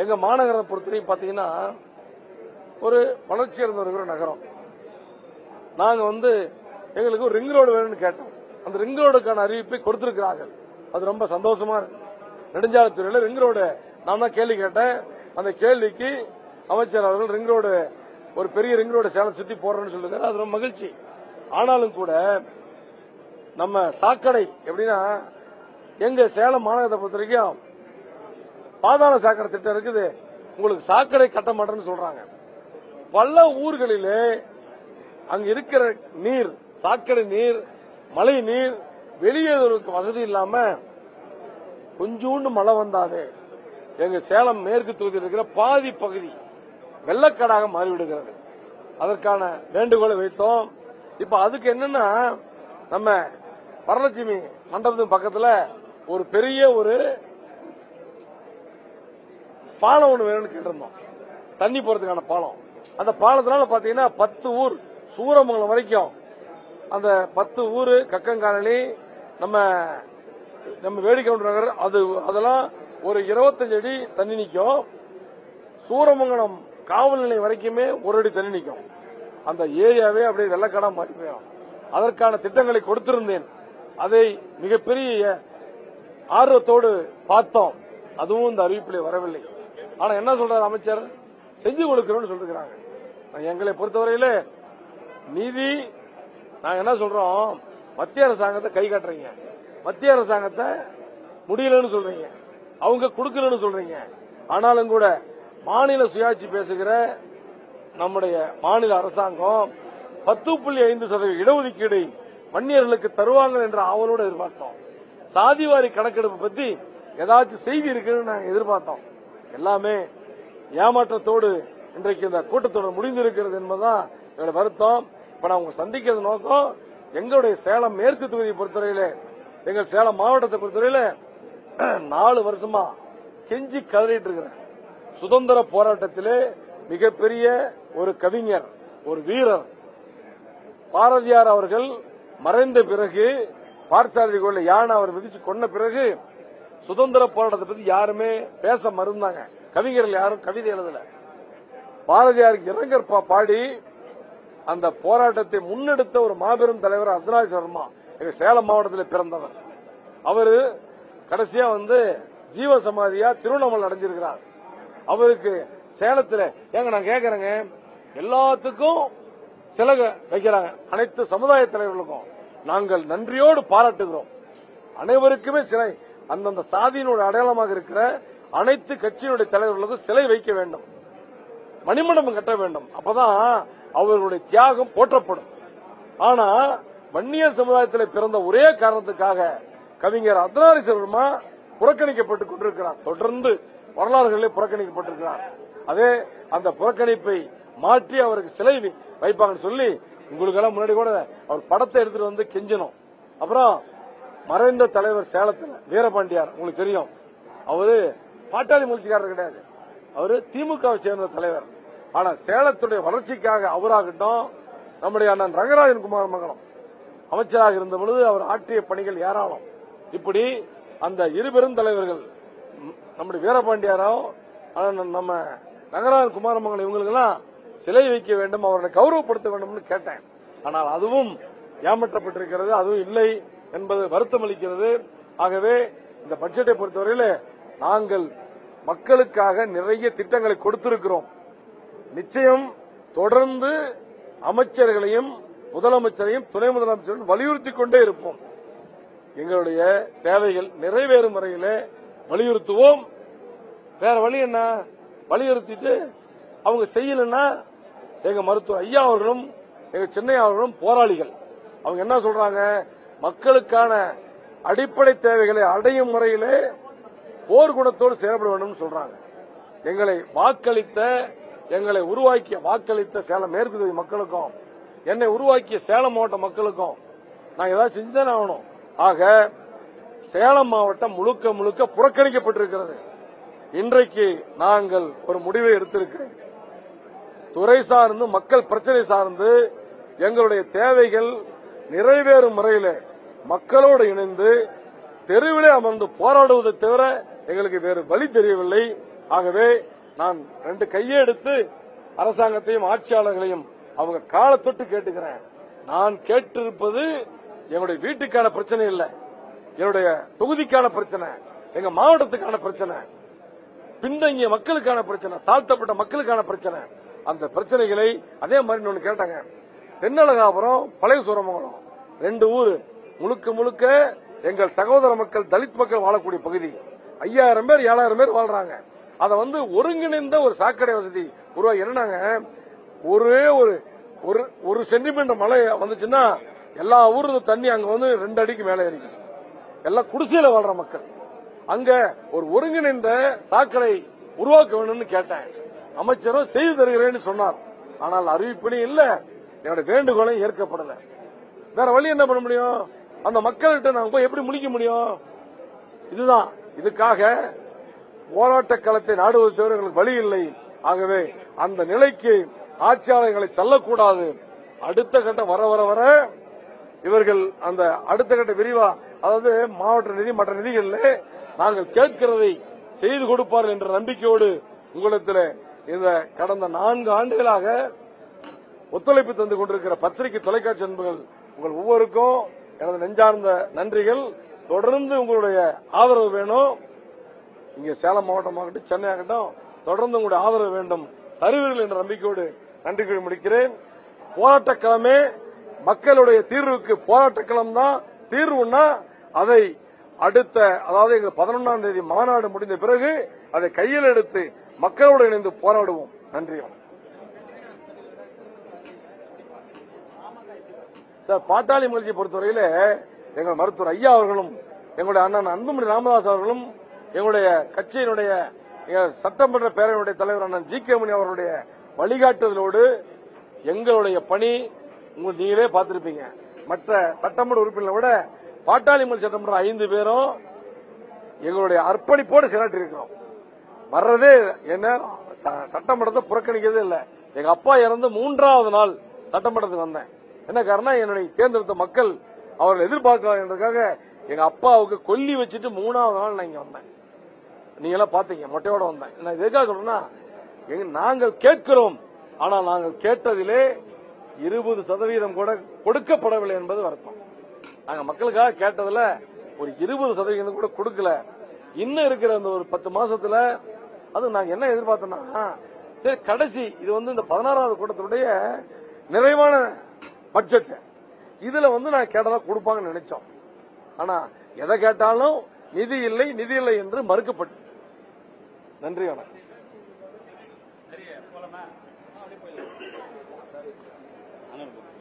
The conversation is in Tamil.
எங்க மாநகரத்தை பொறுத்தவரைக்கும் பாத்தீங்கன்னா ஒரு வளர்ச்சி அடைந்து வருகிற நகரம். நாங்க வந்து எங்களுக்கு ஒரு ரிங் ரோடு வேணும்னு கேட்டோம். அந்த ரிங் ரோடுக்கான அறிவிப்பை கொடுத்திருக்கிறார்கள். அது ரொம்ப சந்தோஷமா இருக்கு. நெடுஞ்சாலைத்துறையில ரிங் ரோடு நான் தான் கேள்வி கேட்டேன். அந்த கேள்விக்கு அமைச்சர் அவர்கள் ரிங் ரோடு ஒரு பெரிய ரிங் ரோடு சேலம் சுத்தி போறேன்னு சொல்லுங்க அது ரொம்ப மகிழ்ச்சி. ஆனாலும் கூட நம்ம சாக்கடை எப்படின்னா எங்க சேலம் மாநகரத்தை பொறுத்த வரைக்கும் பாதாள சாக்கடை திட்டம் இருக்குது. உங்களுக்கு சாக்கடை கட்ட மாட்டேன்னு சொல்றாங்க. பல ஊர்களிலே அங்க இருக்கிற நீர் சாக்கடை நீர் மழை நீர் வெளியேறுவதற்கு வசதி இல்லாம கொஞ்சோண்டு மழை வந்தாவே எங்க சேலம் மேற்கு தொகுதியில் இருக்கிற பாதி பகுதி வெள்ளக்காடாக மாறிவிடுகிறது. அதற்கான வேண்டுகோளை வைத்தோம். இப்ப அதுக்கு என்னன்னா நம்ம வரலட்சுமி மண்டபத்தின் பக்கத்துல ஒரு பெரிய ஒரு பாலம் ஒண்ணு வேணும்னு கேட்டிருந்தோம். தண்ணி போறதுக்கான பாலம். அந்த பாலத்தினால பாத்தீங்கன்னா பத்து ஊர் சூரமங்கலம் வரைக்கும். அந்த பத்து ஊர் கக்கங்காலனி நம்ம நம்ம வேடிக்கை நகர் அது அதெல்லாம் ஒரு இருபத்தஞ்சு அடி தண்ணி நிற்கும் சூரமங்கலம் காவல் நிலையம் வரைக்குமே ஒரு அடி தண்ணி நிற்கும் அந்த ஏரியாவே அப்படியே வெள்ளக்காடா மாறி போயிடும். அதற்கான திட்டங்களை கொடுத்திருந்தேன். அதை மிகப்பெரிய ஆர்வத்தோடு பார்த்தோம். அதுவும் இந்த அறிவிப்பிலே வரவில்லை. ஆனா என்ன சொல்றாரு அமைச்சர்? செஞ்சு கொடுக்கிறோம்னு சொல்லிருக்கிறாங்க. எங்களை பொறுத்தவரையில நீதி நாங்க என்ன சொல்றோம்? மத்திய அரசாங்கத்தை கை காட்டுறீங்க. மத்திய அரசாங்கத்தை முடியலன்னு சொல்றீங்க. அவங்க கொடுக்கலன்னு சொல்றீங்க. ஆனாலும் கூட மாநில சுயாட்சி பேசுகிற நம்முடைய மாநில அரசாங்கம் பத்து புள்ளி ஐந்து சதவீத இடஒதுக்கீடு வன்னியர்களுக்கு தருவாங்க என்ற ஆவலோடு எதிர்பார்த்தோம். சாதிவாரி கணக்கெடுப்பு பத்தி ஏதாச்சும் செய்தி இருக்குன்னு நாங்க எதிர்பார்த்தோம். எல்லாமே ஏமாற்றத்தோடு இன்றைக்கு இந்த கூட்டத்தொடர் முடிந்திருக்கிறது என்பதுதான் எங்களுடைய வருத்தம். இப்ப நான் உங்க சந்திக்கிறது நோக்கம் எங்களுடைய சேலம் மேற்கு தொகுதியை பொறுத்தவரையில எங்கள் சேலம் மாவட்டத்தை பொறுத்தவரையில நாலு வருஷமா கெஞ்சி கதறிட்டு இருக்கிறேன். சுதந்திர போராட்டத்திலே மிகப்பெரிய ஒரு கவிஞர் ஒரு வீரர். பாரதியார் அவர்கள் மறைந்த பிறகு பார்சாரதி கோயில யானை அவர் விதிச்சு கொன்ன பிறகு சுதந்திர போராட்டத்தை பத்தி யாருமே பேச மறுந்தாங்க. கவிஞர்கள் யாரும் கவிதை எழுதல. பாரதியாருக்கு இரங்கற் பாடி அந்த போராட்டத்தை முன்னெடுத்த ஒரு மாபெரும் தலைவர் அர்த்தநாத் சர்மா எங்க சேலம் மாவட்டத்தில் பிறந்தவர். அவரு கடைசியா வந்து ஜீவ சமாதியா திருவண்ணாமலை அடைஞ்சிருக்கிறார். அவருக்கு சேலத்துல ஏங்க நான் கேக்குறேங்க எல்லாத்துக்கும் சிலை வைக்கிறாங்க. அனைத்து சமுதாய தலைவர்களுக்கும் நாங்கள் நன்றியோடு பாராட்டுகிறோம். அனைவருக்குமே சிலை அந்தந்த சாதியினுடைய அடையாளமாக இருக்கிற அனைத்து கட்சியினுடைய தலைவர்களுக்கும் சிலை வைக்க வேண்டும். மணிமண்டபம் கட்ட வேண்டும். அப்பதான் அவர்களுடைய தியாகம் போற்றப்படும். ஆனா வன்னியர் சமுதாயத்தில் பிறந்த ஒரே காரணத்துக்காக கவிஞர் அர்த்தநாரி சர்மா புறக்கணிக்கப்பட்டுக் கொண்டிருக்கிறார். தொடர்ந்து வரலாறுகளிலே புறக்கணிக்கப்பட்டிருக்கிறார். அதே அந்த புறக்கணிப்பை மாற்றி அவருக்கு சிலை வைப்பாங்கன்னு சொல்லி உங்களுக்கு எல்லாம் முன்னாடி கூட அவர் படத்தை எடுத்துட்டு வந்து கெஞ்சணும் அப்புறம் மறைந்த தலைவர் சேலத்தில் வீரபாண்டியார் உங்களுக்கு தெரியும். அவரு பாட்டாளி முயற்சிக்காரர் கிடையாது. அவரு திமுகவை சேர்ந்த தலைவர். ஆனா சேலத்துடைய வளர்ச்சிக்காக அவராகட்டும் நம்முடைய அண்ணன் ரங்கராஜன் குமார் மங்கலம் அமைச்சராக இருந்த பொழுது அவர் ஆற்றிய பணிகள் ஏராளம். இப்படி அந்த இரு பெருந்தலைவர்கள் தலைவர்கள் நம்முடைய வீரபாண்டியாரோ நம்ம ரங்கராஜன் குமாரமங்கலம் இவங்களுக்கெல்லாம் சிலை வைக்க வேண்டும் அவர்களை கௌரவப்படுத்த வேண்டும்னு கேட்டேன். ஆனால் அதுவும் ஏமாற்றப்பட்டிருக்கிறது அதுவும் இல்லை. என்பது வருத்தம் அளிக்கிறது. ஆகவே இந்த பட்ஜெட்டை பொறுத்தவரையில் நாங்கள் மக்களுக்காக நிறைய திட்டங்களை கொடுத்திருக்கிறோம். நிச்சயம் தொடர்ந்து அமைச்சர்களையும் முதலமைச்சரையும் துணை முதலமைச்சரையும் வலியுறுத்திக் கொண்டே இருப்போம். எங்களுடைய தேவைகள் நிறைவேறும் வரையில வலியுறுத்துவோம். வேற வழி என்ன? வலியுறுத்திட்டு அவங்க செய்யலன்னா எங்க மருத்துவர் ஐயா அவர்களும் எங்க சென்னை அவர்களும் போராளிகள். அவங்க என்ன சொல்றாங்க? மக்களுக்கான அடிப்படை தேவைகளை அடையும் முறையிலே போர் குணத்தோடு செயல்பட வேண்டும் சொல்றாங்க. எங்களை வாக்களித்த எங்களை உருவாக்கிய வாக்களித்த சேலம் மேற்கு தொகுதி மக்களுக்கும் என்னை உருவாக்கிய சேலம் மாவட்ட மக்களுக்கும் நான் ஏதாவது செஞ்சுதானே ஆகணும். ஆக சேலம் மாவட்டம் முழுக்க முழுக்க புறக்கணிக்கப்பட்டிருக்கிறது. இன்றைக்கு நாங்கள் ஒரு முடிவை எடுத்திருக்கிறோம். துறை சார்ந்து மக்கள் பிரச்சனை சார்ந்து எங்களுடைய தேவைகள் நிறைவேறும் முறையில் மக்களோடு இணைந்து தெருவிலே அமர்ந்து போராடுவதை தவிர எங்களுக்கு வேறு வழி தெரியவில்லை. ஆகவே நான் ரெண்டு கையை எடுத்து அரசாங்கத்தையும் ஆட்சியாளர்களையும் அவங்க காலத்தொட்டு கேட்டுக்கிறேன். நான் கேட்டிருப்பது என்னுடைய வீட்டுக்கான பிரச்சனை இல்லை. என்னுடைய தொகுதிக்கான பிரச்சனை எங்க மாவட்டத்துக்கான பிரச்சனை பின்தங்கிய மக்களுக்கான பிரச்சனை தாழ்த்தப்பட்ட மக்களுக்கான பிரச்சனை. அந்த பிரச்சனைகளை அதே மாதிரி ஒன்று கேட்டாங்க. தென்னலகாபுரம் பழைய சூரமங்கலம். ரெண்டு ஊர். முழுக்க முழுக்க எங்கள் சகோதர மக்கள் தலித் மக்கள் வாழக்கூடிய பகுதி. ஐயாயிரம் பேர் ஏழாயிரம் பேர் வாழ்றாங்க. அதை வந்து ஒருங்கிணைந்த ஒரு சாக்கடை வசதி உருவாக்கி என்னன்னாங்க? ஒரே ஒரு ஒரு ஒரு சென்டிமீட்டர் மழை வந்துச்சுன்னா எல்லா ஊரும் தண்ணி அங்க வந்து ரெண்டு அடிக்கு மேலே இருக்கு எல்லாம் குடிசையில வாழ்ற மக்கள். அங்க ஒரு ஒருங்கிணைந்த சாக்கடை உருவாக்க வேணும்னு கேட்டேன். அமைச்சரும் செய்து தருகிறேன்னு சொன்னார். ஆனால் அறிவிப்பினே இல்ல. என்னோட வேண்டுகோளையும் ஏற்கப்படல. வேற வழி என்ன பண்ண முடியும்? அந்த மக்கள்கிட்ட நாங்க போய் எப்படி முடிக்க முடியும்? இதுதான். இதுக்காக போராட்ட களத்தை நாடுவது தவிர எங்களுக்கு வழி இல்லை. ஆகவே அந்த நிலைக்கு ஆட்சியாளர்களை தள்ளக்கூடாது. அடுத்த கட்டம் வர வர வர இவர்கள் அந்த அடுத்த கட்ட விரிவா அதாவது மாவட்ட நிதி மற்ற நிதிகளில் நாங்கள் கேட்கிறதை செய்து கொடுப்பார்கள் என்ற நம்பிக்கையோடு உங்களிடத்தில் இந்த கடந்த நான்கு ஆண்டுகளாக ஒத்துழைப்பு தந்து கொண்டிருக்கிற பத்திரிகை தொலைக்காட்சி அன்புகள் உங்கள் ஒவ்வொருக்கும் எனது நெஞ்சார்ந்த நன்றிகள். தொடர்ந்து உங்களுடைய ஆதரவு வேணும். இங்க சேலம் மாவட்டமாகட்டும் சென்னை ஆகட்டும் தொடர்ந்து உங்களுடைய ஆதரவு வேண்டும். தருவீர்கள் என்ற நம்பிக்கையோடு நன்றி கூறி முடிக்கிறேன். போராட்டக்கிழமை மக்களுடைய தீர்வுக்கு போராட்டக்கிழம் தான் தீர்வுன்னா அதை அடுத்த அதாவது எங்கள் பதினொன்றாம் தேதி மாநாடு முடிந்த பிறகு அதை கையில் எடுத்து மக்களோடு இணைந்து போராடுவோம். நன்றி சார் பாட்டாளி முயற்சியை பொறுத்தவரையில எங்கள் மருத்துவர் ஐயா அவர்களும் எங்களுடைய அண்ணன் அன்புமணி ராமதாஸ் அவர்களும் எங்களுடைய கட்சியினுடைய எங்கள் சட்டமன்ற பேரவையுடைய தலைவர் அண்ணன் ஜி கே மணி அவர்களுடைய வழிகாட்டுதலோடு எங்களுடைய பணி உங்களுக்கு நீங்களே பார்த்திருப்பீங்க. மற்ற சட்டமன்ற உறுப்பினரை விட பாட்டாளி மொழி சட்டமன்ற ஐந்து பேரும் எங்களுடைய அர்ப்பணிப்போடு செயலாற்றி இருக்கிறோம் வர்றதே என்ன ச- சட்டமன்றத்தை புறக்கணிக்கிறதே இல்லை. எங்க அப்பா இறந்து மூன்றாவது நாள் சட்டமன்றத்துக்கு வந்தேன். என்ன காரணம் என்னுடைய தேர்ந்தெடுத்த மக்கள் அவர்கள் எதிர்பார்க்கிறாங்கிறதுக்காக எங்க அப்பாவுக்கு கொல்லி வச்சுட்டு மூணாவது நாள் நான் இங்க வந்தேன். நீங்க எல்லாம் பாத்தீங்க மொட்டையோட வந்தேன். நான் எதுக்காக சொல்றேன்னா நாங்கள் கேட்கிறோம் ஆனால் நாங்கள் கேட்டதிலே இருபது சதவீதம் கூட கொடுக்கப்படவில்லை என்பது வருத்தம். நாங்க மக்களுக்காக கேட்டதுல ஒரு இருபது சதவீதம் கூட கொடுக்கல. இன்னும் இருக்கிற அந்த ஒரு பத்து மாசத்துல அது நாங்க என்ன எதிர்பார்த்தோம்னா சரி கடைசி இது வந்து இந்த பதினாறாவது கூட்டத்தினுடைய நிறைவான பட்ஜெட் இதுல வந்து நான் கேட்டதா கொடுப்பாங்கன்னு நினைச்சோம். ஆனா எதை கேட்டாலும் நிதி இல்லை நிதி இல்லை என்று மறுக்கப்பட்டு. நன்றி வணக்கம்.